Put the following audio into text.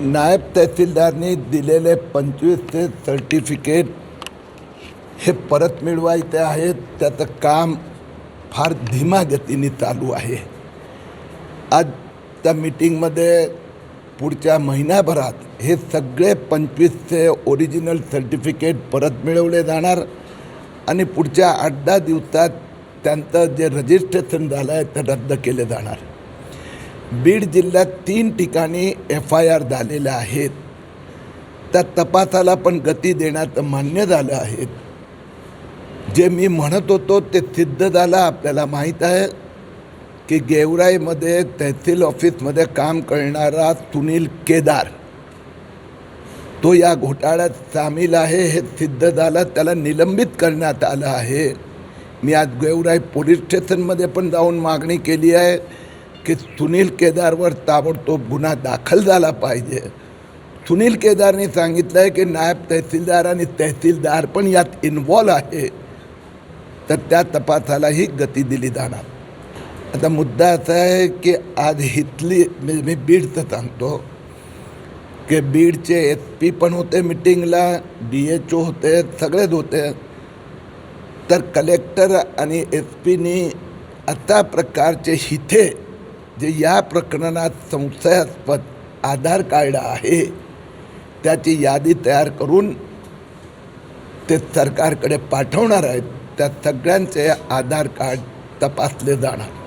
नायब तहसीलदारनी दिलेले पंचवीसचे सर्टिफिकेट हे परत मिळवायचे आहेत. त्याचं काम फार धीमा गतीने चालू आहे. आज त्या मीटिंगमध्ये पुढच्या महिन्याभरात हे सगळे पंचवीसचे ओरिजिनल सर्टिफिकेट परत मिळवले जाणार आणि पुढच्या आठ दहा दिवसात त्यांचं जे रजिस्ट्रेशन झालं आहे ते रद्द केले जाणार. बीड जिल्ह्यात तीन ठिकाणी एफ आय आर झालेल्या आहेत. त्या तपासाला पण गती देण्याचं मान्य झालं आहे. जे मी म्हणत होतो ते सिद्ध झालं. आपल्याला माहीत आहे की गेवराईमध्ये तहसील ऑफिसमध्ये काम करणारा सुनील केदार. तो या घोटाळ्यात सामील आहे हे सिद्ध झालं. त्याला निलंबित करण्यात आलं आहे. मी आज गेवराई पोलीस स्टेशनमध्ये पण जाऊन मागणी केली आहे. की सुनील केदारवर ताबडतोब गुन्हा दाखल झाला पाहिजे. सुनील केदारने सांगितलं आहे की नायब तहसीलदार आणि तहसीलदार पण यात इन्वॉल्व आहे. तर त्या तपासालाही गती दिली जाणार. आता मुद्दा असा आहे की आज हितली म्हणजे मी बीडचं सांगतो की बीडचे एस पी पण होते मिटिंगला डी एच ओ होते सगळेच होते. तर कलेक्टर आणि एस पीनी अशा प्रकारचे हिथे जे या प्रकरणात संशयास्पद आधार कार्ड आहे त्याची यादी तयार करून ते सरकारकडे पाठवणार आहेत त्या सगळ्यांचे आधार कार्ड तपासले जाणार.